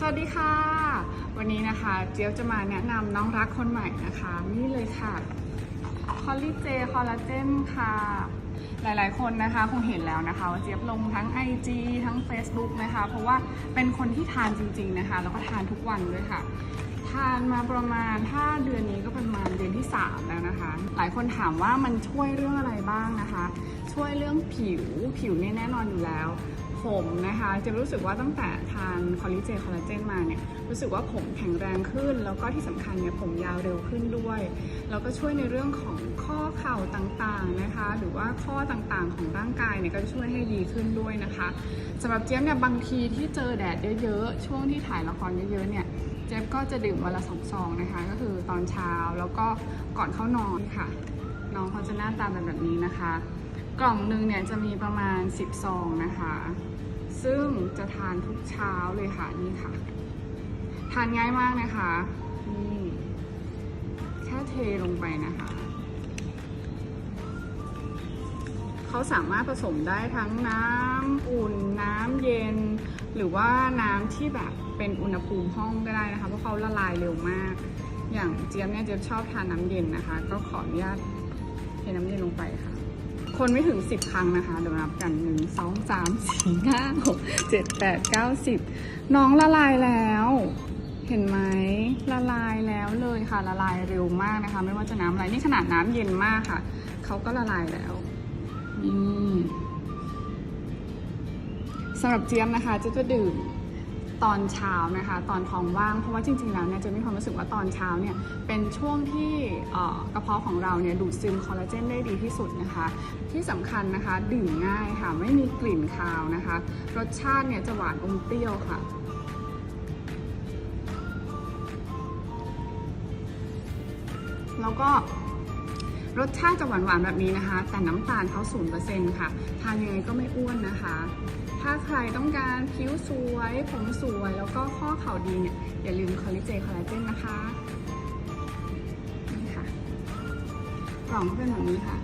สวัสดีค่ะ วันนี้นะคะ เจี๊ยบจะมาแนะนำน้องรักคนใหม่นะคะ นี่เลยค่ะคอลลิเจคอลลาเจนค่ะ หลายๆ คนนะคะคงเห็นแล้วนะคะว่าเจี๊ยบลงทั้ง IG ทั้ง Facebook นะคะ เพราะว่าเป็นคนที่ทานจริง ๆนะคะ แล้วก็ทานทุกวันด้วยค่ะ ทานมาประมาณถ้าเดือนนี้ก็ประมาณเดือนที่ 3 แล้วนะคะ หลายคนถามว่ามันช่วยเรื่องอะไรบ้างนะคะ ช่วยเรื่องผิวผิวเนี่ยแน่นอนอยู่แล้ว ผมนะคะ จะรู้สึกว่าตั้งแต่ทานคอลลิเจนคอลลาเจนมาเนี่ยรู้สึกว่าผมแข็งแรงขึ้น แล้วก็ที่สำคัญเนี่ยผมยาวเร็วขึ้นด้วย แล้วก็ช่วยในเรื่องของข้อเข่าต่างๆนะคะ หรือว่าข้อต่างๆของร่างกายเนี่ยก็ช่วยให้ดีขึ้นด้วยนะคะสำหรับเจี๊ยบเนี่ยบางทีที่เจอแดดเยอะๆช่วงที่ถ่ายละครเยอะๆเนี่ยเจฟก็จะดื่มวันละสองซองนะคะ ก็คือตอนเช้าแล้วก็ก่อนเข้านอนค่ะ น้องเขาจะหน้าตาเป็นแบบนี้นะคะ กล่องหนึ่งเนี่ยจะมีประมาณ 10 ซองนะคะ ซึ่งจะทานทุกเช้าเลยค่ะนี่ค่ะ ทานง่ายมากนะคะนี่แค่เทลงไปนะคะ เขาสามารถผสมได้ทั้งน้ำอุ่นน้ำเย็น หรือว่าน้ำที่แบบเป็นอุณหภูมิห้องก็ได้นะคะ เพราะเขาละลายเร็วมาก อย่างเจี๊ยบเนี่ยเจี๊ยบชอบทานน้ำเย็นนะคะ ก็ขออนุญาตเทน้ำเย็นลงไปค่ะ คนไม่ถึง 10 ครั้งนะคะ เดี๋ยวนับกัน 1 2 3 4 5 6 7 8 9 10 น้องละลายแล้ว เห็นไหมละลายแล้วเลยค่ะ ละลายเร็วมากนะคะ ไม่ว่าจะน้ำอะไร นี่ขนาดน้ำเย็นมากค่ะ เขาก็ละลายแล้วนี่สำหรับเจี๊ยบนะคะจะจะดื่ม ตอนเช้านะคะ ตอนท้องว่างเพราะว่าจริงๆแล้วเนี่ยจะมีความรู้สึกว่าตอนเช้าเนี่ยเป็นช่วงที่กระเพาะของเราเนี่ยดูดซึมคอลลาเจนได้ดีที่สุดนะคะ ที่สำคัญนะคะดื่มง่ายค่ะไม่มีกลิ่นคาวนะคะ รสชาติเนี่ยจะหวานอมเปรี้ยวค่ะแล้วก็ รสชาติจะหวานๆแบบนี้นะคะ แต่น้ำตาลเขาศูนเปอร์เซ็นต์ค่ะ ทานยังไงก็ไม่อ้วนนะคะ ถ้าใครต้องการผิวสวย ผมสวย แล้วก็ข้อเข่าดีเนี่ย อย่าลืมคอลลิเจคอลลาเจนนะคะ นี่ค่ะ กล่องก็เป็นแบบนี้ค่ะ